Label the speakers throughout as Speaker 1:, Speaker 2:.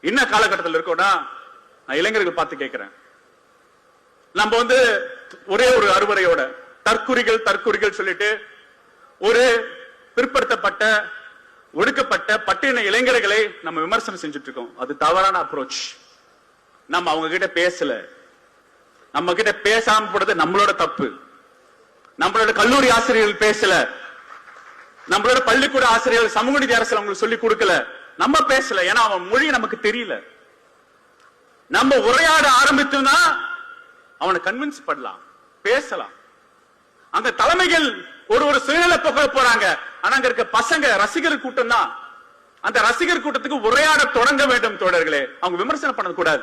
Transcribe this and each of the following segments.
Speaker 1: என்ன காலகட்டத்தில் இருக்கோம்னா நான் இளைஞர்கள் பார்த்து கேட்கிறேன். நம்ம வந்து ஒரே ஒரு அறுவரையோட தற்குறிகள் தற்குறிகள் சொல்லிட்டு ஒரு பிற்படுத்தப்பட்ட ஒடுக்கப்பட்ட பட்டின இளைஞர்களை நம்ம விமர்சனம் செஞ்சுட்டு இருக்கோம் அது தவறான அப்ரோச் நம்ம அவங்க கிட்ட பேசல. நம்ம கிட்ட பேசாம போடுறது நம்மளோட தப்பு. நம்மளோட கல்லூரி ஆசிரியர்கள் பேசல. நம்மளோட பள்ளிக்கூட ஆசிரியர்கள் சமூக நீதி அரசு அவங்களுக்கு சொல்லி கொடுக்கல. நம்ம பேசல ஏன்னா அவன் மொழி நமக்கு தெரியல. நம்ம உரையாட ஆரம்பித்தோம்னா அவனை கன்வின்ஸ் பண்ணலாம் பேசலாம். அந்த தலைமைகள் ஒரு ஒரு சுயநல புகழ போறாங்க. ஆனா அங்க இருக்க பசங்க ரசிகர் கூட்டம் தான். அந்த ரசிகர் கூட்டத்துக்கு உரையாட தொடங்க வேண்டும் தோழர்களே. அவங்க விமர்சனம் பண்ண கூடாது.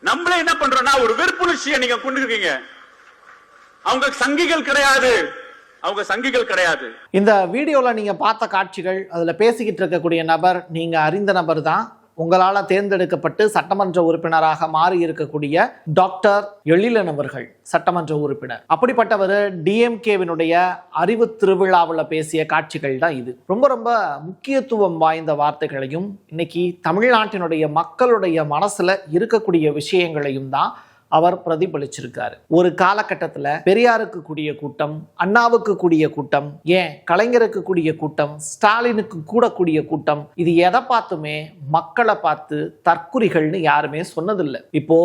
Speaker 1: நம்மளே என்ன பண்றோம்னா ஒரு வெறுப்புணர்ச்சியை நீங்க கொண்டு இருக்கீங்க. அவங்க சங்கிகள் கிடையாது. அவங்க சங்கிகள் கிடையாது.
Speaker 2: இந்த வீடியோவில் நீங்கள் பார்த்த காட்சிகள் அதில் பேசிக்கிட்டு இருக்கக்கூடிய நபர் நீங்கள் அறிந்த நபர் தான். உங்களால் தேர்ந்தெடுக்கப்பட்டு சட்டமன்ற உறுப்பினராக மாறி இருக்கக்கூடிய டாக்டர் எழிலன் அவர்கள் சட்டமன்ற உறுப்பினர். அப்படிப்பட்டவர் டிஎம்கேவினுடைய அறிவு திருவிழாவில் பேசிய காட்சிகள் தான் இது. ரொம்ப ரொம்ப முக்கியத்துவம் வாய்ந்த வார்த்தைகளையும் இன்னைக்கு தமிழ்நாட்டினுடைய மக்களுடைய மனசுல இருக்கக்கூடிய விஷயங்களையும் தான் அவர் பிரதிபலிச்சிருக்காரு. ஒரு காலகட்டத்தில் பெரியாருக்கு கூடிய கூட்டம் அண்ணாவுக்கு கூடிய கூட்டம் ஏன் கலைஞருக்கு கூடிய கூட்டம் ஸ்டாலினுக்கு கூடக்கூடிய கூட்டம் இது எதை பார்த்துமே மக்களை பார்த்து தற்குறிகள்னு யாருமே சொன்னதில்லை. இப்போ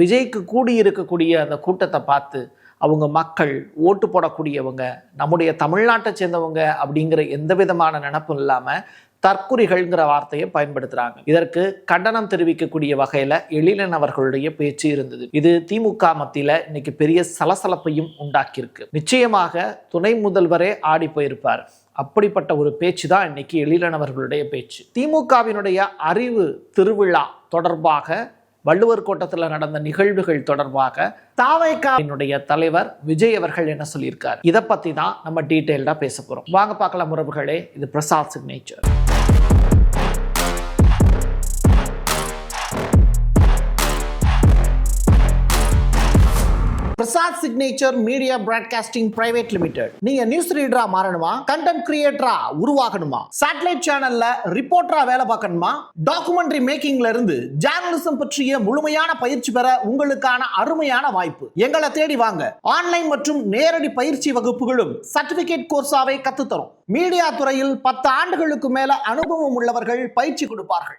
Speaker 2: விஜய்க்கு கூடி இருக்கக்கூடிய அந்த கூட்டத்தை பார்த்து அவங்க மக்கள் ஓட்டு போடக்கூடியவங்க நம்முடைய தமிழ்நாட்டை சேர்ந்தவங்க அப்படிங்கிற எந்த விதமான நினப்பும் இல்லாமல் தற்குறிகள்ங்கிற வார்த்தையை பயன்படுத்துறாங்க. இதற்கு கண்டனம் தெரிவிக்கக்கூடிய வகையில எழிலன் அவர்களுடைய பேச்சு இருந்தது. இது திமுக மத்தியில இன்னைக்கு பெரிய சலசலப்பையும் உண்டாக்கியிருக்கு. நிச்சயமாக துணை முதல்வரே ஆடி போயிருப்பார். அப்படிப்பட்ட ஒரு பேச்சு தான் இன்னைக்கு எழிலன் அவர்களுடைய பேச்சு. திமுகவினுடைய அறிவு திருவிழா தொடர்பாக வள்ளுவர் கோட்டத்தில் நடந்த நிகழ்வுகள் தொடர்பாக தாவைக்காவினுடைய தலைவர் விஜய் அவர்கள் என்ன சொல்லியிருக்கார்? இதை பத்தி தான் நம்ம டீட்டெயில்டா பேச போறோம். வாங்க பார்க்கலாம் உறவுகளே. இது Prasad signature. you Prasad signature media broadcasting private limited நீங்க நியூஸ் ரீடரா மாறணுமா? கண்டென்ட் கிரியேட்டரா உருவாகணுமா? சேட்டலைட் சேனல்ல ரிப்போர்ட்டரா வேலை பார்க்கணுமா? டாக்குமெண்ட்ரி மேக்கிங்ல இருந்து ஜேர்னலிசம் பற்றிய முழுமையான பயிற்சி பெற உங்களுக்கான அருமையான வாய்ப்பு. எங்களை தேடி வாங்க. ஆன்லைன் மற்றும் நேரடி பயிற்சி வகுப்புகளும் சர்டிபிகேட் கோர்ஸாவை கத்துத்தரும். மீடியா துறையில் பத்து ஆண்டுகளுக்கு மேல அனுபவம் உள்ளவர்கள் பயிற்சி கொடுப்பார்கள்.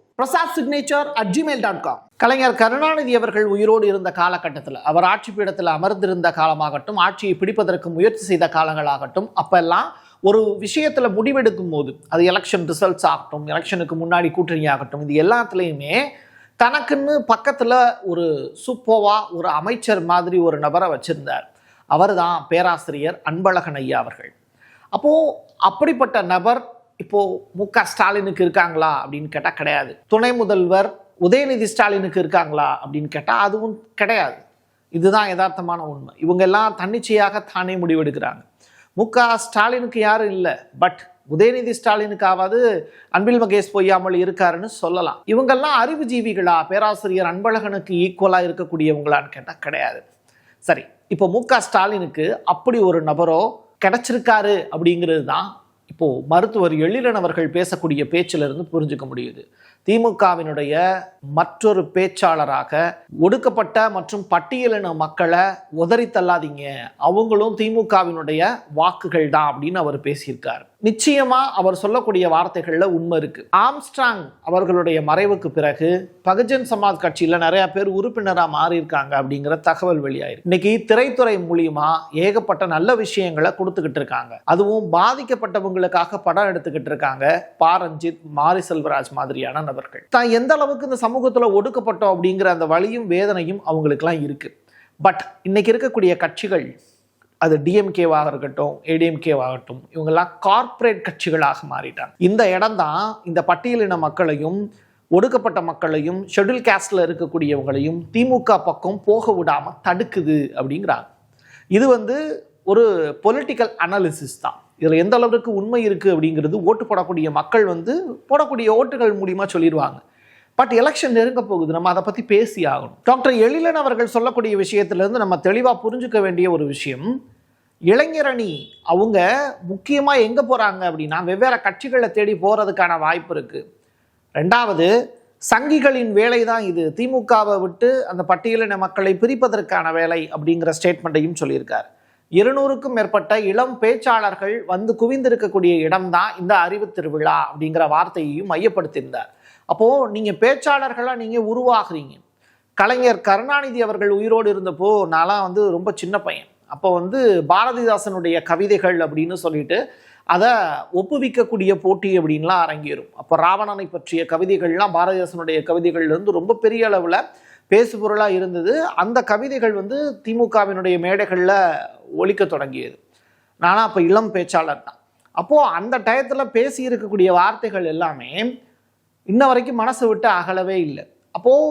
Speaker 2: Prasad signature at Gmail dot com Kalaignar Karunanidhi அவர்கள் உயிரோடு இருந்த காலகட்டத்தில் அவர் ஆட்சி பீடத்தில் அமர்ந்திருந்த காலமாகட்டும் ஆட்சியை பிடிப்பதற்கு முயற்சி செய்த காலங்களாகட்டும் அப்பெல்லாம் ஒரு விஷயத்தில் முடிவெடுக்கும் போது அது எலெக்ஷன் ரிசல்ட்ஸ் ஆகட்டும் எலெக்ஷனுக்கு முன்னாடி கூட்டணி ஆகட்டும் இது எல்லாத்துலேயுமே தனக்குன்னு பக்கத்தில் ஒரு சூப்போவா ஒரு அமைச்சர் மாதிரி ஒரு நபரை வச்சுருந்தார். அவர் தான் பேராசிரியர் அன்பழகன் ஐயா அவர்கள். அப்போது அப்படிப்பட்ட நபர் இப்போது மு க ஸ்டாலினுக்கு இருக்காங்களா அப்படின்னு கேட்டால் கிடையாது. துணை முதல்வர் உதயநிதி ஸ்டாலினுக்கு இருக்காங்களா அப்படின்னு கேட்டால் அதுவும் கிடையாது. இதுதான் யதார்த்தமான உண்மை. இவங்க எல்லாம் தன்னிச்சையாக தானே முடிவெடுக்கிறாங்க. மு க ஸ்டாலினுக்கு யாரும் இல்லை. பட் உதயநிதி ஸ்டாலினுக்காவது அன்பில் மகேஷ் பொய்யாமல் இருக்காருன்னு சொல்லலாம். இவங்கெல்லாம் அறிவுஜீவிகளா பேராசிரியர் அன்பழகனுக்கு ஈக்குவலாக இருக்கக்கூடியவங்களான்னு கேட்டால் கிடையாது. சரி இப்போ மு க ஸ்டாலினுக்கு அப்படி ஒரு நபரோ கிடைச்சிருக்காரு அப்படிங்கிறது தான் இப்போ மருத்துவர் எழிலன் அவர்கள் பேசக்கூடிய பேச்சிலிருந்து புரிஞ்சுக்க முடியுது. திமுகவினுடைய மற்றொரு பேச்சாளராக ஒடுக்கப்பட்ட மற்றும் பட்டியலின மக்களை உதறி தள்ளாதீங்க. அவங்களும் திமுகவினுடைய வாக்குகள் தான் அப்படின்னு அவர் பேசியிருக்கார். நிச்சயமா அவர் சொல்லக்கூடிய வார்த்தைகள்ல உண்மை இருக்கு. ஆம்ஸ்ட்ராங் அவர்களுடைய மறைவுக்கு பிறகு பகுஜன் சமாஜ் கட்சியில நிறைய பேர் உறுப்பினரா மாறி இருக்காங்க அப்படிங்கிற தகவல் வெளியாயிருக்கு. இன்னைக்கு திரைத்துறை மூலியமா ஏகப்பட்ட நல்ல விஷயங்களை கொடுத்துக்கிட்டு இருக்காங்க. அதுவும் பாதிக்கப்பட்டவங்களுக்காக படம் எடுத்துக்கிட்டு இருக்காங்க. பா ரஞ்சித் மாரி செல்வராஜ் மாதிரியான நபர்கள். தான் எந்த அளவுக்கு இந்த சமூகத்துல ஒடுக்கப்பட்டோம் அப்படிங்கிற அந்த வழியும் வேதனையும் அவங்களுக்குலாம் இருக்கு. பட் இன்னைக்கு இருக்கக்கூடிய கட்சிகள் அது டிஎம்கேவாக இருக்கட்டும் ஏடிஎம்கேவாகட்டும் இவங்கெல்லாம் கார்ப்பரேட் கட்சிகளாக மாறிட்டாங்க. இந்த இடம் தான் இந்த பட்டியலின மக்களையும் ஒடுக்கப்பட்ட மக்களையும் ஷெட்யூல் கேஸ்டில் இருக்கக்கூடியவங்களையும் திமுக பக்கம் போக விடாமல் தடுக்குது அப்படிங்கிறாங்க. இது வந்து ஒரு பொலிட்டிக்கல் அனாலிசிஸ் தான். இதில் எந்த அளவுக்கு உண்மை இருக்குது அப்படிங்கிறது ஓட்டு போடக்கூடிய மக்கள் வந்து போடக்கூடிய ஓட்டுகள் மூலியமாக சொல்லிடுவாங்க. பட் எலெக்ஷன் நெருங்க போகுது. நம்ம அதை பற்றி பேசி ஆகணும். டாக்டர் எழிலன் அவர்கள் சொல்லக்கூடிய விஷயத்திலேருந்து நம்ம தெளிவாக புரிஞ்சுக்க வேண்டிய ஒரு விஷயம் இளைஞரணி அவங்க முக்கியமாக எங்கே போகிறாங்க அப்படின்னா வெவ்வேறு கட்சிகளை தேடி போகிறதுக்கான வாய்ப்பு இருக்குது ரெண்டாவது சங்கிகளின் வேலை தான் இது. திமுகவை விட்டு அந்த பட்டியலின மக்களை பிரிப்பதற்கான வேலை அப்படிங்கிற ஸ்டேட்மெண்ட்டையும் சொல்லியிருக்கார். இருநூறுக்கும் மேற்பட்ட இளம் பேச்சாளர்கள் வந்து குவிந்திருக்கக்கூடிய இடம்தான் இந்த அறிவு திருவிழா அப்படிங்கிற வார்த்தையையும் மையப்படுத்தியிருந்தார். அப்போது நீங்கள் பேச்சாளர்களாக நீங்கள் உருவாகிறீங்க. கலைஞர் கருணாநிதி அவர்கள் உயிரோடு இருந்தப்போ நான்லாம் வந்து ரொம்ப சின்ன பையன். அப்போ வந்து பாரதிதாசனுடைய கவிதைகள் அப்படின்னு சொல்லிட்டு அதை ஒப்புவிக்கக்கூடிய போட்டி அப்படின்லாம் அரங்கேறும். அப்போ ராவணனை பற்றிய கவிதைகள்லாம் பாரதிதாசனுடைய கவிதைகள்லேருந்து ரொம்ப பெரிய அளவில் பேசுபொருளாக இருந்தது. அந்த கவிதைகள் வந்து திமுகவினுடைய மேடைகளில் ஒழிக்க தொடங்கியது. நானும் அப்போ இளம் பேச்சாளர் தான். அப்போது அந்த டயத்தில் பேசி இருக்கக்கூடிய வார்த்தைகள் எல்லாமே இன்ன வரைக்கும் மனசை விட்டு அகலவே இல்லை. அப்போது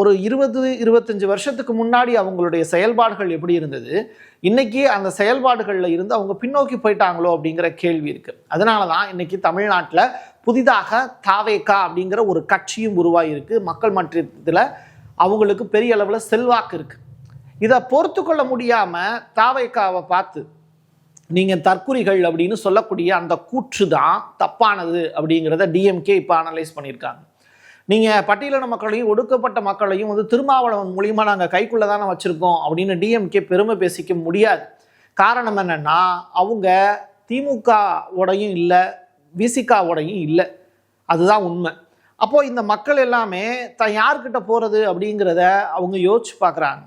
Speaker 2: ஒரு இருபது இருபத்தஞ்சு வருஷத்துக்கு முன்னாடி அவங்களுடைய செயல்பாடுகள் எப்படி இருந்தது? இன்னைக்கு அந்த செயல்பாடுகளில் இருந்து அவங்க பின்னோக்கி போயிட்டாங்களோ அப்படிங்கிற கேள்வி இருக்குது அதனால தான் இன்னைக்கு தமிழ்நாட்டில் புதிதாக தாவேக்கா அப்படிங்கிற ஒரு கட்சியும் உருவாகியிருக்கு மக்கள் மன்றத்தில் அவங்களுக்கு பெரிய அளவில் செல்வாக்கு இருக்குது இதை பொறுத்து கொள்ள முடியாமல் தாவேக்காவை பார்த்து நீங்கள் தற்குறிகள் அப்படின்னு சொல்லக்கூடிய அந்த கூற்று தான் தப்பானது அப்படிங்கிறத டிஎம்கே இப்போ அனலைஸ் பண்ணியிருக்காங்க. நீங்கள் பட்டியலின மக்களையும் ஒடுக்கப்பட்ட மக்களையும் வந்து திருமாவளவன் மூலியமாக நாங்கள் கைக்குள்ளே தானே வச்சுருக்கோம் அப்படின்னு டிஎம்கே பெருமை பேசிக்க முடியாது. காரணம் என்னென்னா அவங்க திமுகவோடையும் இல்லை விசிகாவோடையும் இல்லை. அதுதான் உண்மை. அப்போது இந்த மக்கள் எல்லாமே தான் யார்கிட்ட போகிறது அப்படிங்கிறத அவங்க யோசிச்சு பார்க்குறாங்க.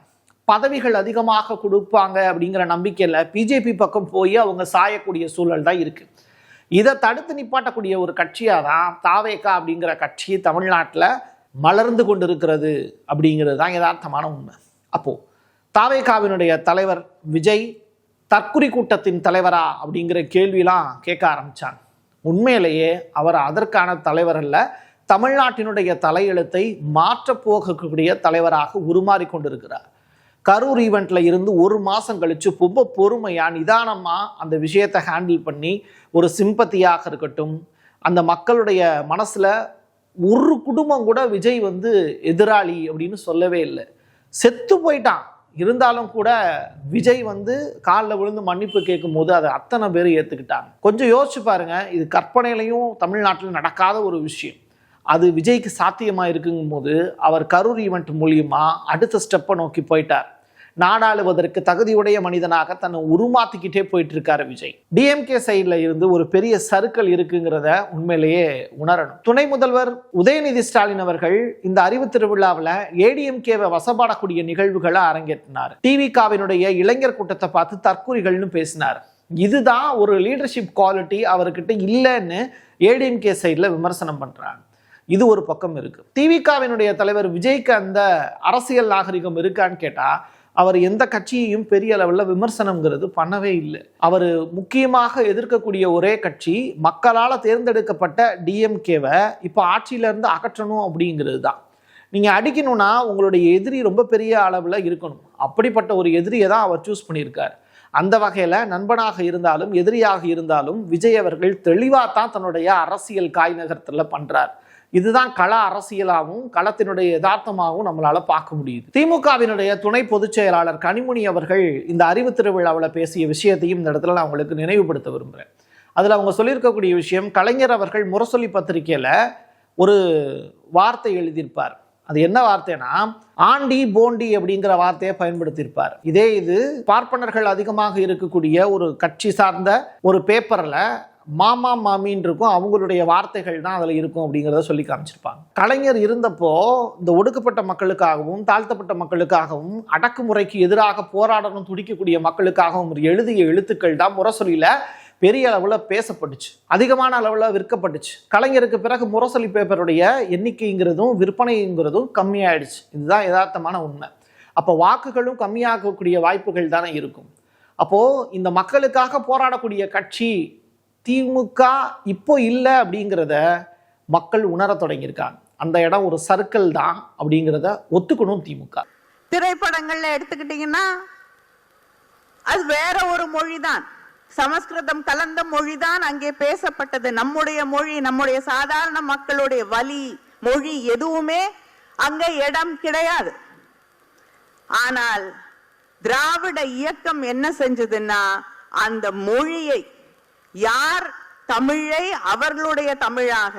Speaker 2: பதவிகள் அதிகமாக கொடுப்பாங்க அப்படிங்கிற நம்பிக்கையில் பிஜேபி பக்கம் போய் அவங்க சாயக்கூடிய சூழல் தான் இருக்குது இதை தடுத்து நிப்பாட்டக்கூடிய ஒரு கட்சியாக தான் தாவேக்கா அப்படிங்கிற கட்சி தமிழ்நாட்டில் மலர்ந்து கொண்டிருக்கிறது அப்படிங்கிறது தான் யதார்த்தமான உண்மை. அப்போது தாவேகாவினுடைய தலைவர் விஜய் தற்குறி கூட்டத்தின் தலைவரா அப்படிங்கிற கேள்விலாம் கேட்க ஆரம்பித்தாங்க உண்மையிலேயே அவர் அதற்கான தலைவர் அல்ல தமிழ்நாட்டினுடைய தலையெழுத்தை மாற்றப் போகக்கூடிய தலைவராக உருமாறி கொண்டிருக்கிறார். கரூர் ஈவெண்ட்ல இருந்து ஒரு மாசம் கழிச்சு ரொம்ப பொறுமையா நிதானமா அந்த விஷயத்தை ஹேண்டில் பண்ணி ஒரு சிம்பத்தியாக இருக்கட்டும் அந்த மக்களுடைய மனசுல ஒரு குடும்பம் கூட விஜய் வந்து எதிராளி அப்படின்னு சொல்லவே இல்லை. செத்து போயிட்டான். இருந்தாலும் கூட விஜய் வந்து காலில் விழுந்து மன்னிப்பு கேட்கும் போது அதை அத்தனை பேர் ஏற்றுக்கிட்டாங்க கொஞ்சம் யோசிச்சு பாருங்க இது கற்பனையிலையும் தமிழ்நாட்டில் நடக்காத ஒரு விஷயம். அது விஜய்க்கு சாத்தியமாக இருக்குங்கும் போது அவர் கரூர் ஈவெண்ட் மூலியமாக அடுத்த ஸ்டெப்பை நோக்கி போயிட்டார். நாடாளுவதற்கு தகுதியுடைய மனிதனாக தன்னை உருமாத்திக்கிட்டே போயிட்டு இருக்காரு விஜய் டிஎம்கே சைடில் இருந்து ஒரு பெரிய சருக்கள் இருக்குங்கிறத உண்மையிலேயே உணரணும். துணை முதல்வர் உதயநிதி ஸ்டாலின் அவர்கள் இந்த அறிவு திருவிழாவில் ஏடிஎம்கேவை வசப்பாடக்கூடிய நிகழ்வுகளை அரங்கேற்றினார். டிவிகாவினுடைய இளைஞர் கூட்டத்தை பார்த்து தற்கூரிகள்னு பேசினார். இதுதான் ஒரு லீடர்ஷிப் குவாலிட்டி அவர்கிட்ட இல்லைன்னு ஏடிஎம்கே சைடில் விமர்சனம் பண்ணுறாங்க இது ஒரு பக்கம் இருக்கு. திவிகாவினுடைய தலைவர் விஜய்க்கு அந்த அரசியல் நாகரிகம் இருக்கான்னு கேட்டால் அவர் எந்த கட்சியையும் பெரிய அளவில் விமர்சனம்ங்கிறது பண்ணவே இல்லை. அவர் முக்கியமாக எதிர்க்கக்கூடிய ஒரே கட்சி மக்களால் தேர்ந்தெடுக்கப்பட்ட டிஎம்கேவை இப்போ ஆட்சியிலேருந்து அகற்றணும் அப்படிங்கிறது தான். நீங்கள் அடிக்கணும்னா உங்களுடைய எதிரி ரொம்ப பெரிய அளவில் இருக்கணும். அப்படிப்பட்ட ஒரு எதிரியை தான் அவர் சூஸ் பண்ணியிருக்கார். அந்த வகையில் நண்பனாக இருந்தாலும் எதிரியாக இருந்தாலும் விஜய் அவர்கள் தெளிவாக தான் தன்னுடைய அரசியல் காய் நகரத்தில் பண்ணுறார் இதுதான் கள அரசியலாகவும் களத்தினுடைய யதார்த்தமாகவும் நம்மளால பார்க்க முடியுது. திமுகவினுடைய துணை பொதுச் செயலாளர் கனிமொழி அவர்கள் இந்த அறிவு திருவிழாவில் பேசிய விஷயத்தையும் இந்த இடத்துல நான் உங்களுக்கு நினைவுபடுத்த விரும்புகிறேன் அதில் அவங்க சொல்லியிருக்கக்கூடிய விஷயம் கலைஞர் அவர்கள் முரசொலி பத்திரிகையில் ஒரு வார்த்தை எழுதியிருப்பார். அது என்ன வார்த்தைனா ஆண்டி போண்டி அப்படிங்கிற வார்த்தையை பயன்படுத்தியிருப்பார். இதே இது பார்ப்பனர்கள் அதிகமாக இருக்கக்கூடிய ஒரு கட்சி சார்ந்த ஒரு பேப்பரில் மாமா மாமின்னு இருக்கும். அவங்களுடைய வார்த்தைகள் தான் அதில் இருக்கும் அப்படிங்கிறத சொல்லி காமிச்சிருப்பாங்க. கலைஞர் இருந்தப்போ இந்த ஒடுக்கப்பட்ட மக்களுக்காகவும் தாழ்த்தப்பட்ட மக்களுக்காகவும் அடக்குமுறைக்கு எதிராக போராடணும் துடிக்கக்கூடிய மக்களுக்காகவும் எழுதிய எழுத்துக்கள் தான் முரசொலியில் பெரிய அளவில் பேசப்பட்டுச்சு. அதிகமான அளவில் விற்கப்பட்டுச்சு. கலைஞருக்கு பிறகு முரசொலி பேப்பருடைய எண்ணிக்கைங்கிறதும் விற்பனைங்கிறதும் கம்மியாயிடுச்சு. இதுதான் யதார்த்தமான உண்மை. அப்போ வாக்குகளும் கம்மியாகக்கூடிய வாய்ப்புகள் தானே இருக்கும். அப்போது இந்த மக்களுக்காக போராடக்கூடிய கட்சி திமுக இப்போ இல்லை அப்படிங்கிறத மக்கள் உணர தொடங்கியிருக்காங்க. அந்த இடம் ஒரு சர்க்கிள் தான் அப்படிங்கிறத ஒத்துக்கணும் திமுக.
Speaker 3: திரைப்படங்கள்ல எடுத்துக்கிட்டீங்கன்னா அது வேற ஒரு மொழிதான். சமஸ்கிருதம் கலந்த மொழிதான் அங்கே பேசப்பட்டது. நம்முடைய மொழி நம்முடைய சாதாரண மக்களுடைய வழி மொழி எதுவுமே அங்க இடம் கிடையாது. ஆனால் திராவிட இயக்கம் என்ன செஞ்சதுன்னா அந்த மொழியை யார் தமிழை அவர்களுடைய தமிழாக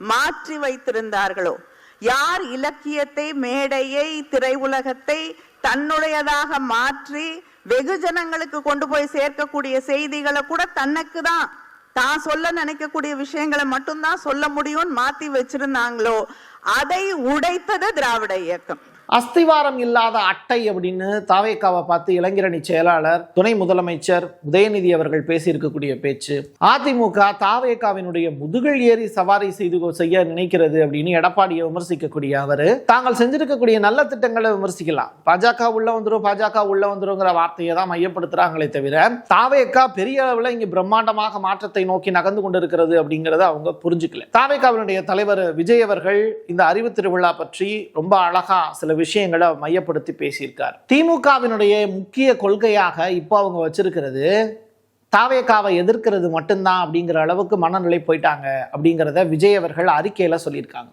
Speaker 3: மாற்றி வைத்திருந்தார்களோ? யார் இலக்கியத்தை மேடையை திரையுலகத்தை தன்னுடையதாக மாற்றி வெகுஜனங்களுக்கு கொண்டு போய் சேர்க்கக்கூடிய செய்திகளை கூட தனக்கு தான் தான் சொல்ல நினைக்கக்கூடிய விஷயங்களை மட்டும்தான் சொல்ல முடியும்னு மாத்தி வச்சிருந்தாங்களோ? அதை உடைத்தது திராவிட இயக்கம்.
Speaker 2: அஸ்திவாரம் இல்லாத அட்டை அப்படின்னு தாவேக்காவை பார்த்து இளைஞரணி செயலாளர் துணை முதலமைச்சர் உதயநிதி அவர்கள் பேசியிருக்கக்கூடிய பேச்சு அதிமுக தாவேக்காவினுடைய முதுகில் ஏறி சவாரி செய்து செய்ய நினைக்கிறது அப்படின்னு எடப்பாடியை விமர்சிக்கக்கூடிய அவர். தாங்கள் செஞ்சிருக்கக்கூடிய நல்ல திட்டங்களை விமர்சிக்கலாம். பாஜக உள்ள வந்துடும் பாஜக உள்ள வந்துருங்கிற வார்த்தையை தான் மையப்படுத்துறாங்களே தவிர தாவேக்கா பெரிய அளவில் இங்க பிரம்மாண்டமாக மாற்றத்தை நோக்கி நகர்ந்து கொண்டிருக்கிறது அப்படிங்கிறத அவங்க புரிஞ்சுக்கல. தாவேக்காவினுடைய தலைவர் விஜய் அவர்கள் இந்த அறிவு திருவிழா பற்றி ரொம்ப அழகா சில விஷயங்களை மையப்படுத்தி பேசியிருக்கார். திமுகவினுடைய முக்கிய கொள்கையாக இப்போ அவங்க வச்சிருக்கிறது தாவேக்காவை எதிர்க்கிறது மட்டும்தான் அப்படிங்கிற அளவுக்கு மனநிலை போயிட்டாங்க அப்படிங்கிறத விஜய் அவர்கள் அறிக்கையில் சொல்லியிருக்காங்க.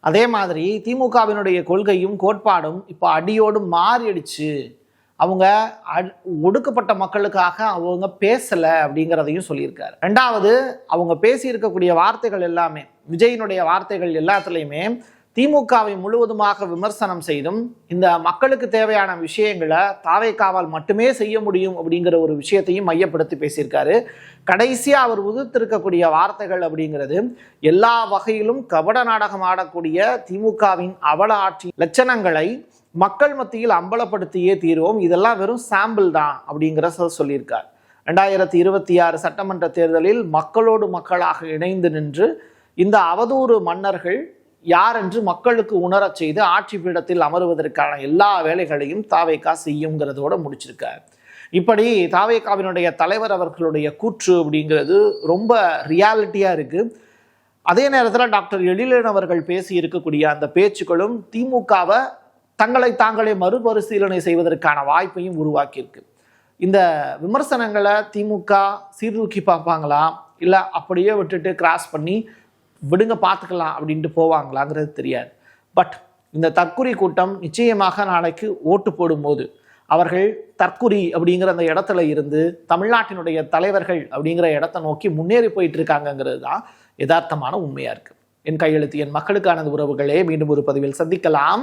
Speaker 2: அதே மாதிரி திமுகவினுடைய கொள்கையும் கோட்பாடும் இப்போ அடியோடு மாறிடுச்சு. அவங்க அட்- ஒடுக்கப்பட்ட மக்களுக்காக அவங்க பேசலை அப்படிங்கிறதையும் சொல்லியிருக்காரு. ரெண்டாவது அவங்க பேசியிருக்கக்கூடிய வார்த்தைகள் எல்லாமே விஜயினுடைய வார்த்தைகள் எல்லாத்துலேயுமே திமுகவை முழுவதுமாக விமர்சனம் செய்தும் இந்த மக்களுக்கு தேவையான விஷயங்களை தாவேக்காவால் மட்டுமே செய்ய முடியும் அப்படிங்கிற ஒரு விஷயத்தையும் மையப்படுத்தி பேசியிருக்காரு. கடைசியாக அவர் உதிர்த்திருக்கக்கூடிய வார்த்தைகள் அப்படிங்கிறது எல்லா வகையிலும் கபட நாடகம் ஆடக்கூடிய திமுகவின் அவல ஆட்சி லட்சணங்களை மக்கள் மத்தியில் அம்பலப்படுத்தியே தீர்வோம். இதெல்லாம் வெறும் சாம்பிள் தான் அப்படிங்கிற சொ- சொல்லியிருக்கார். ரெண்டாயிரத்தி இருபத்தி ஆறு சட்டமன்ற தேர்தலில் மக்களோடு மக்களாக இணைந்து நின்று இந்த அவதூறு மன்னர்கள் யார் என்று மக்களுக்கு உணரச் செய்து ஆட்சி பீடத்தில் அமருவதற்கான எல்லா வேலைகளையும் தாவேக்கா செய்யுங்கிறதோட முடிச்சிருக்கார். இப்படி தாவேக்காவினுடைய தலைவர் அவர்களுடைய கூற்று அப்படிங்கிறது ரொம்ப ரியாலிட்டியாக இருக்குது அதே நேரத்தில் டாக்டர் எழிலன் அவர்கள் பேசி இருக்கக்கூடிய அந்த பேச்சுக்களும் திமுகவை தங்களை தாங்களே மறுபரிசீலனை செய்வதற்கான வாய்ப்பையும் உருவாக்கியிருக்கு. இந்த விமர்சனங்களை திமுக சீர்தூக்கி பார்ப்பாங்களா? இல்லை அப்படியே விட்டுட்டு கிராஸ் பண்ணி விடுங்க பார்த்துக்கலாம் அப்படின்ட்டு போவாங்களாங்கிறது தெரியாது. பட் இந்த தற்குறி கூட்டம் நிச்சயமாக நாளைக்கு ஓட்டு போடும்போது அவர்கள் தற்குறி அப்படிங்கிற அந்த இடத்துல இருந்து தமிழ்நாட்டினுடைய தலைவர்கள் அப்படிங்கிற இடத்த நோக்கி முன்னேறி போயிட்டு இருக்காங்கங்கிறது தான் யதார்த்தமான உண்மையாக இருக்குது என் கையெழுத்து என் மக்களுக்கானது உறவுகளே மீண்டும் ஒரு பதிவில் சந்திக்கலாம்.